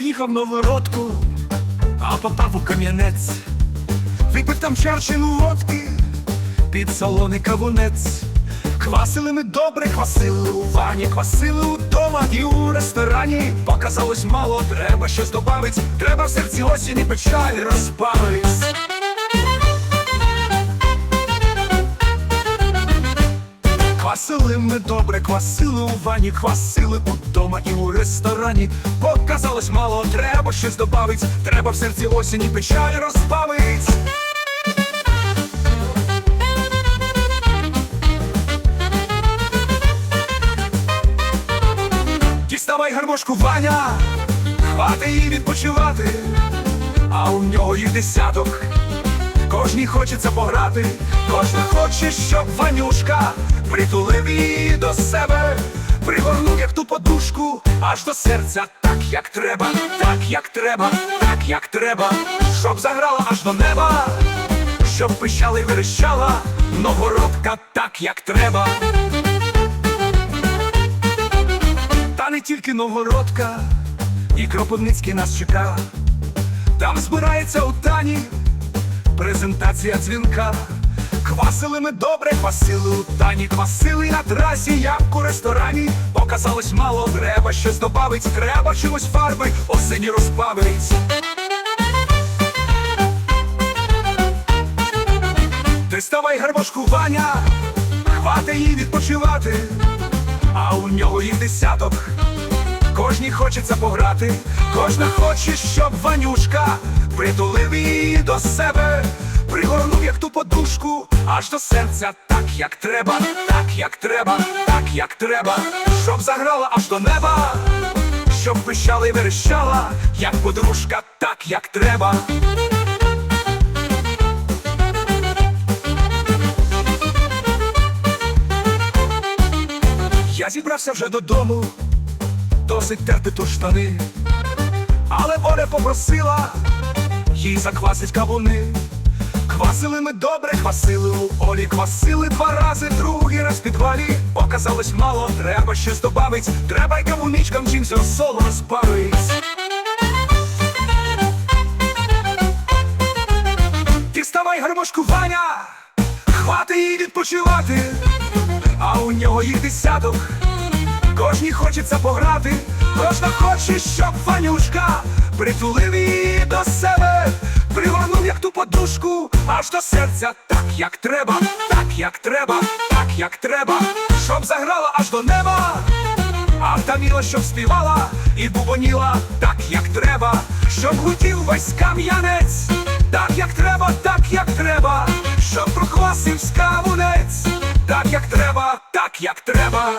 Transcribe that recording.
Приїхав новородку, а попав у кам'янець. Випив там чарчину водки, під солоний кавунець. Квасили ми добре, квасили у вані, квасили удома і у ресторані. Показалось мало, треба щось добавить, треба в серці осінь і печаль розбавить. Квасили ми добре, квасили у вані, квасили удома і у ресторані. Показалось мало, треба щось добавить, треба в серці осінь і печаль розбавить. Діставай гармошку Ваня, хвати її відпочивати, а у нього їх десяток. Кожній хочеться пограти, кожен хоче, щоб Ванюшка притулив її до себе, пригорнув як ту подушку, аж до серця, так як треба, так як треба, так як треба, щоб заграла аж до неба, щоб пищала і верещала, новородка так, як треба. Та не тільки Новгородка, і Кропивницький нас чекав. Там збирається у тані презентація дзвінка. Квасили ми добре, квасили у тані, квасили на трасі, як у ресторані. Показалось мало, треба щось добавить, треба чогось фарби, осені розбавить. Ти ставай гармошку Ваня, хвати її відпочивати, а у нього їх десяток. Кожній хочеться пограти, кожна хоче, щоб Ванюшка притулив її до себе, пригорнув як ту подушку, аж до серця, так як треба, так як треба, так як треба, щоб заграла аж до неба, щоб пищала і верещала, як подружка, так як треба. Я зібрався вже додому, досить терти то штани, але Оля попросила їй заквасить кавуни. Квасили ми добре, квасили у Олі, квасили два рази, другий раз в підвалі. Показалось мало, треба щось добавить, треба й кавуничкам чимсь розсолу розбавить. Діставай гармошку Ваня, хвати їй відпочивати, а у нього їх десяток. Кожній хочеться пограти, кожна хоче, щоб Ванюшка притулив її до себе, пригорнув як ту подушку, аж до серця, так як треба, так як треба, так як треба, щоб заграла аж до неба, а та міла, щоб співала і бубоніла, так як треба, щоб гудів весь кам'янець, так як треба, так як треба, щоб прохвасив скавунець, так як треба, так як треба.